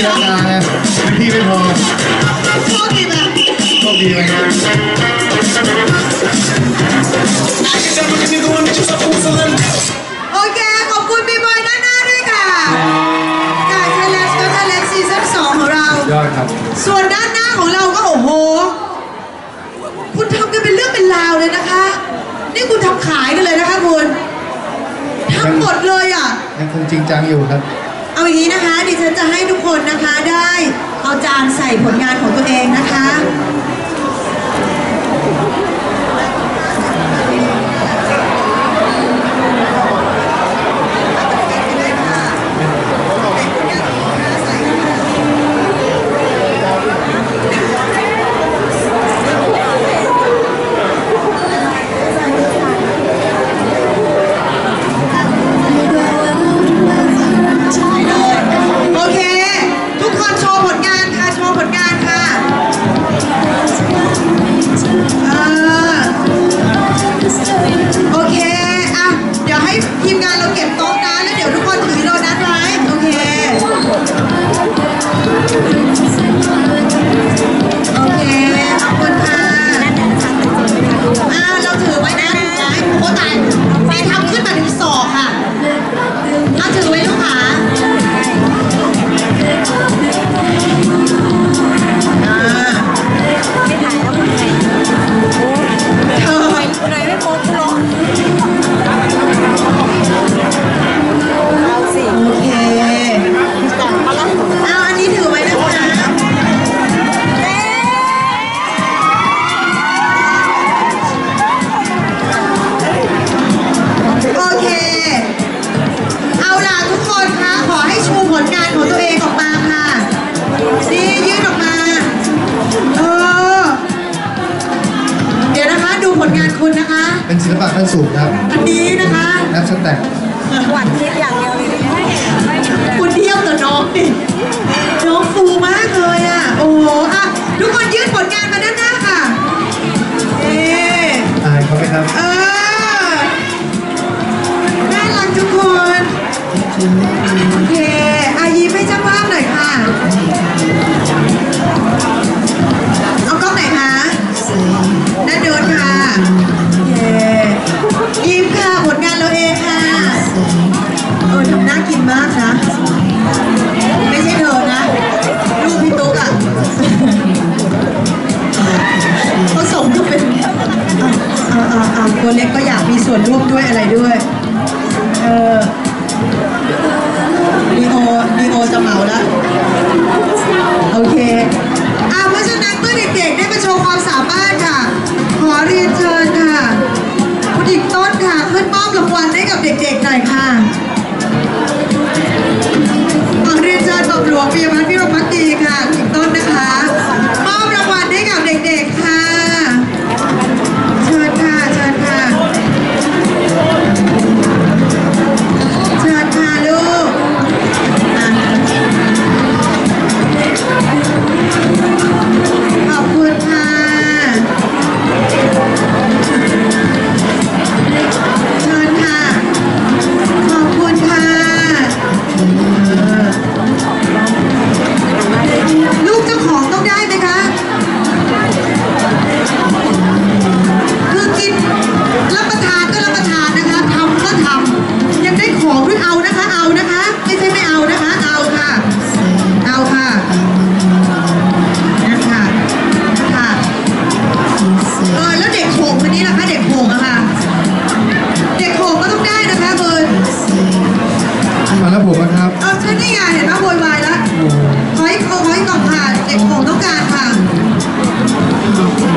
ที่รับนะพี่ไม่พอโชคดีไหมโชคดีไหมครัโอเค ขอบคุณพี่บอยด้านหน้าด้วยค่ะจากไทยแลนก็ไทยแลนซีซั่นสองของเราครับ ส่วนด้านหน้าของเราก็โอ้โห คุณทำกันเป็นเรื่องเป็นราวเลยนะคะ นี่คุณทำขายกันเลยนะคะคุณ ทั้งหมดเลยอะ ยังคงจริงจังอยู่ครับ เอาอย่างนี้นะคะดิฉันจะให้ทุกคนนะคะได้เอาจานใส่ผลงานของตัวเองนะคะ สุกครับ อันนี้นะคะแอปสแต็กหวานทิพอย่างเดียวเลยคุณเที่ยวตับน้องดิน้องฟูมากเลยอะ โอ้โหอะทุกคนยืดผลงานมาด้านหน้าค่ะเอ๊อายเขาไหมครับ เออน่ารักทุกคน 早上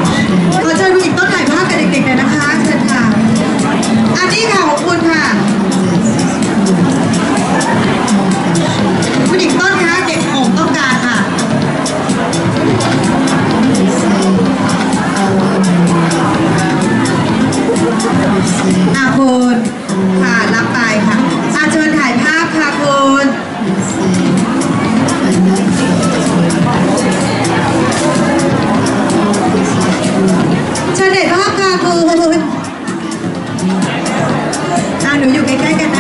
Thank you. Me caiga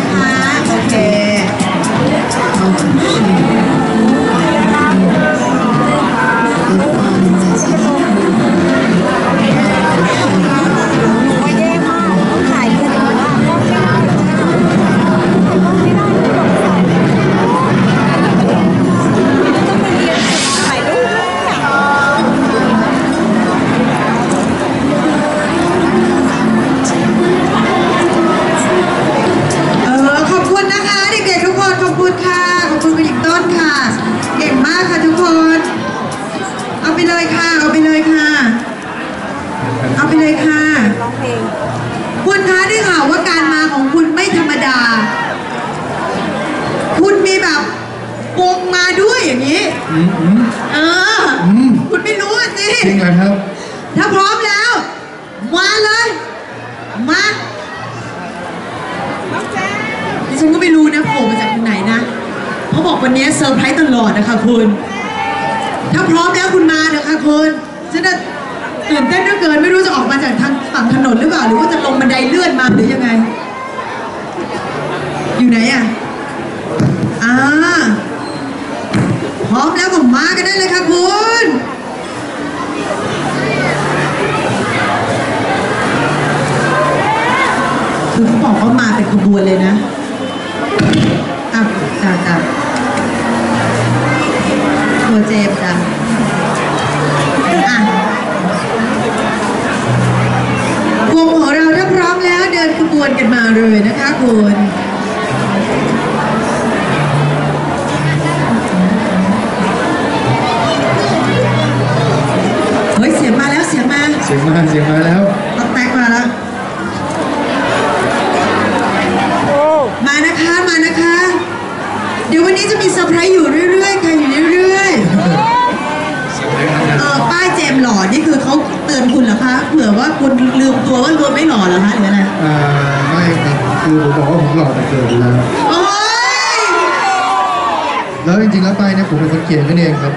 อืมอืม เอออืมคุณไม่รู้อะสิ จริงเหรอครับ ถ้าพร้อมแล้ว มาเลย มาดิฉันก็ไม่รู้นะโผล่มาจากทางไหนนะเขาบอกวันนี้เซอร์ไพรส์ตลอดนะคะคุณ ถ้าพร้อมแล้วคุณมาเถอะค่ะคุณฉันน่ะตื่นเต้นเหลือเกินไม่รู้จะออกมาจากทางฝั่งถนนหรือเปล่า หรือว่าจะลงบันไดเลื่อนมาหรือยังไง อยู่ไหนอะอ่า ขบวนเลยนะอะจ้าจ้าตัวเจมส์จ้ะอะวงของเราถ้าพร้อมแล้วเดินขบวนกันมาเลยนะคะคุณเฮ้ยเสียงมาแล้วเสียงมา เสียงมาเสียงมาแล้ว ตักแตกมาแล้ว มานะคะมานะคะ เดี๋ยววันนี้จะมีเซอร์ไพรส์อยู่เรื่อยๆค่ะอยู่เรื่อยๆ เออป้ายเจมส์หล่อนี่คือ เขาเตือนคุณเหรอคะเผื่อว่าคุณลืมตัวว่ารวมไม่หล่อเหรอคะหรืออะไรอ่าไม่ครับคือผมบอกว่าผมหล่อแต่เกิดอยู่แล้วโอ้ยแล้วจริงๆแล้วไปเนี่ยผมเป็นคนเขียนขึ้นเองครับ